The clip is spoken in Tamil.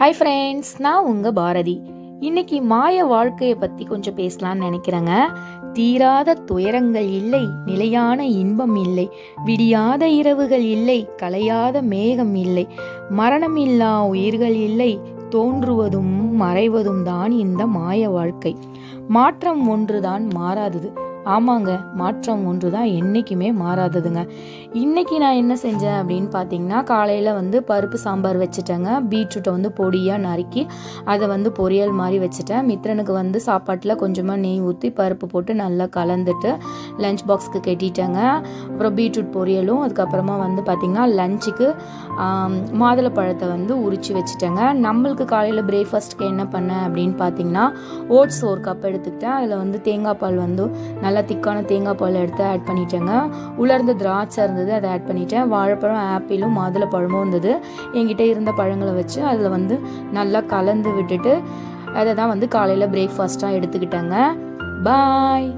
ஹாய் ஃப்ரெண்ட்ஸ் நான் உங்கள் பாரதி. இன்னைக்கு மாய வாழ்க்கையை பற்றி கொஞ்சம் பேசலாம்னு நினைக்கிறேங்க. தீராத துயரங்கள் இல்லை நிலையான இன்பம் இல்லை விடியாத இரவுகள் இல்லை கலையாத மேகம் இல்லை மரணம் இல்லா உயிர்கள் இல்லை தோன்றுவதும் மறைவதும் தான் இந்த மாய வாழ்க்கை. மாற்றம் ஒன்றுதான் மாறாதது. ஆமாங்க மாற்றம் ஒன்று தான் என்றைக்குமே மாறாததுங்க. இன்னைக்கு நான் என்ன செஞ்சேன் அப்படின்னு பார்த்தீங்கன்னா காலையில் வந்து பருப்பு சாம்பார் வச்சுட்டேங்க. பீட்ரூட்டை வந்து பொடியாக நறுக்கி அதை வந்து பொரியல் மாதிரி வச்சுட்டேன். மித்ரனுக்கு வந்து சாப்பாட்டில் கொஞ்சமாக நெய் ஊற்றி பருப்பு போட்டு நல்லா கலந்துட்டு லஞ்ச் பாக்ஸ்க்கு கட்டிட்டேங்க. அப்புறம் பீட்ரூட் பொரியலும் அதுக்கப்புறமா வந்து பார்த்திங்கன்னா லஞ்சுக்கு மாதுளப்பழத்தை வந்து உரித்து வச்சுட்டேங்க. நம்மளுக்கு காலையில் பிரேக்ஃபாஸ்ட்டுக்கு என்ன பண்ணேன் அப்படின்னு பார்த்தீங்கன்னா ஓட்ஸ் ஒரு கப் எடுத்துக்கிட்டேன். அதில் வந்து தேங்காய் பால் வந்து நல்லா திக்கான தேங்காய் பால் எடுத்து ஆட் பண்ணிட்டேங்க. உலர்ந்த திராட்சை இருந்தது அதை ஆட் பண்ணிட்டேன். வாழைப்பழம் ஆப்பிளும் மாதுளப்பழமும் இருந்தது. என்கிட்ட இருந்த பழங்களை வச்சு அதில் வந்து நல்லா கலந்து விட்டுட்டு அதை தான் வந்து காலையில் பிரேக்ஃபாஸ்ட்டாக எடுத்துக்கிட்டேங்க. பாய்